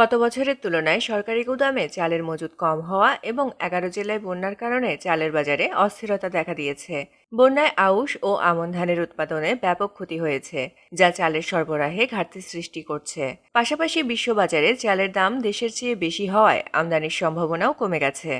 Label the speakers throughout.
Speaker 1: গত বছরের তুলনায় সরকারি গুদামে চালের মজুদ কম হওয়া এবং এগারো জেলায় বন্যার কারণে চালের বাজারে অস্থিরতা দেখা দিয়েছে। বন্যায় আউশ ও আমন ধানের উৎপাদনে ব্যাপক ক্ষতি হয়েছে, যা চালের সরবরাহে ঘাটতি সৃষ্টি করছে। পাশাপাশি বিশ্ববাজারে চালের দাম দেশের চেয়ে বেশি হওয়ায় আমদানির সম্ভাবনাও কমে গেছে।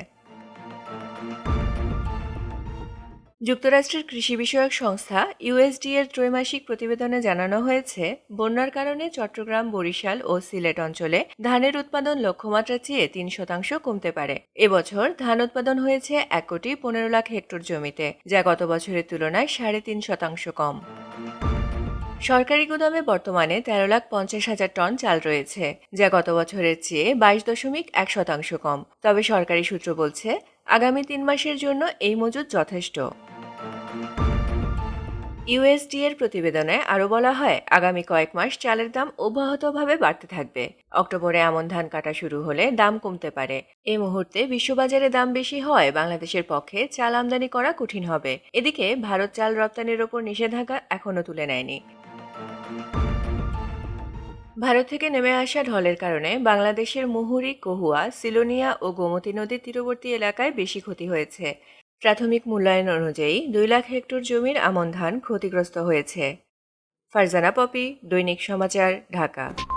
Speaker 1: যুক্তরাষ্ট্রের কৃষি বিষয়ক সংস্থা ইউএসডি এর ত্রৈমাসিক প্রতিবেদনে জানানো হয়েছে, বন্যার কারণে চট্টগ্রাম, বরিশাল ও সিলেট অঞ্চলে ধানের উৎপাদন লক্ষ্যমাত্রার চেয়ে তিন শতাংশ কমতে পারে। এবছর ধান উৎপাদন হয়েছে এক কোটি পনেরো লাখ হেক্টর জমিতে, যা গত বছরের তুলনায় সাড়ে তিন শতাংশ কম। সরকারি গুদামে বর্তমানে তেরো লাখ পঞ্চাশ হাজার টন চাল রয়েছে, যা গত বছরের চেয়ে বাইশ দশমিক এক শতাংশ কম। তবে সরকারি সূত্র বলছে, আগামী তিন মাসের জন্য এই মজুদ যথেষ্ট। ইউএসডি এর প্রতিবেদনে আরও বলা হয়, আগামী কয়েক মাস চালের দাম অব্যাহতভাবে বাড়তে থাকবে। অক্টোবরে আমন ধান কাটা শুরু হলে দাম কমতে পারে। এই মুহূর্তে বিশ্ববাজারে দাম বেশি হয় বাংলাদেশের পক্ষে চাল আমদানি করা কঠিন হবে। এদিকে ভারত চাল রপ্তানির ওপর নিষেধাজ্ঞা এখনও তুলে নেয়নি। ভারত থেকে নেমে আসা ঢলের কারণে বাংলাদেশের মুহুরি, কহুয়া, সিলোনিয়া ও গোমতী নদীর তীরবর্তী এলাকায় বেশি ক্ষতি হয়েছে। প্রাথমিক মূল্যায়ন অনুযায়ী দুই লাখ হেক্টর জমির আমন ধান ক্ষতিগ্রস্ত হয়েছে। ফারজানা পপি, দৈনিক সমাচার, ঢাকা।